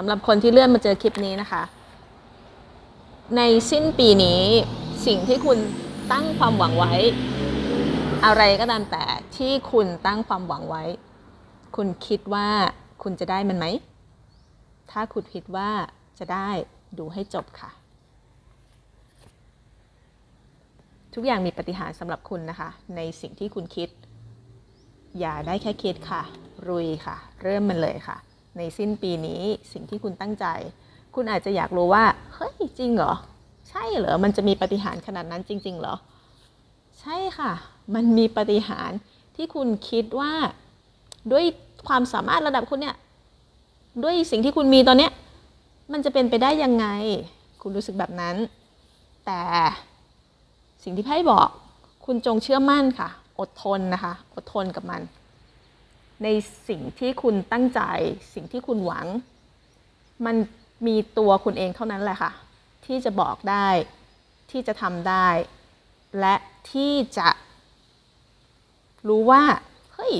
สำหรับคนที่เลื่อนมาเจอคลิปนี้นะคะ ในสิ้นปีนี้สิ่งที่คุณตั้งความหวังไว้ อะไรก็ตามแต่ที่คุณตั้งความหวังไว้ คุณคิดว่าคุณจะได้มันไหม ถ้าคุณคิดว่าจะได้ดูให้จบค่ะ ทุกอย่างมีปฏิหารสำหรับคุณนะคะ ในสิ่งที่คุณคิด อย่าได้แค่คิดค่ะ รุยค่ะ เริ่มมันเลยค่ะ ในสิ้นปีนี้สิ่งที่คุณตั้งใจ คุณอาจจะอยากรู้ว่า เฮ้ย จริงเหรอ ใช่เหรอ มันจะมีปฏิหารขนาดนั้นจริง ๆ เหรอ ใช่ค่ะ มันมีปฏิหารที่คุณคิดว่าด้วยความสามารถระดับคุณเนี่ย ด้วยสิ่งที่คุณมีตอนเนี้ยมันจะเป็นไปได้ยังไง คุณรู้สึกแบบนั้น แต่สิ่งที่ไพ่บอก คุณจงเชื่อมั่นค่ะ อดทนนะคะ อดทนกับมัน ในสิ่งที่คุณตั้งใจ สิ่งที่คุณหวัง มันมีตัวคุณเองเท่านั้นแหละค่ะ ที่จะบอกได้ ที่จะทำได้ และที่จะรู้ว่า เฮ้ย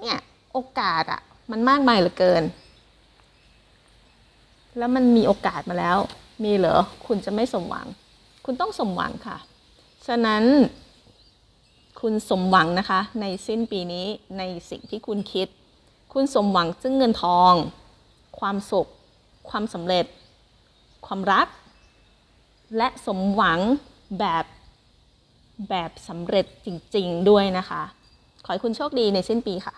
เนี่ย โอกาสอะมันมากมายเหลือเกิน แล้วมันมีโอกาสมาแล้ว มีเหรอ คุณจะไม่สมหวัง คุณต้องสมหวังค่ะ ฉะนั้น คุณสมหวังนะคะ ในสิ้นปีนี้ในสิ่งที่คุณคิด คุณสมหวังซึ่งเงินทอง ความสุข ความสำเร็จ ความรัก และสมหวังแบบแบบสำเร็จจริงๆด้วยนะคะ ขอให้คุณโชคดีในสิ้นปีค่ะ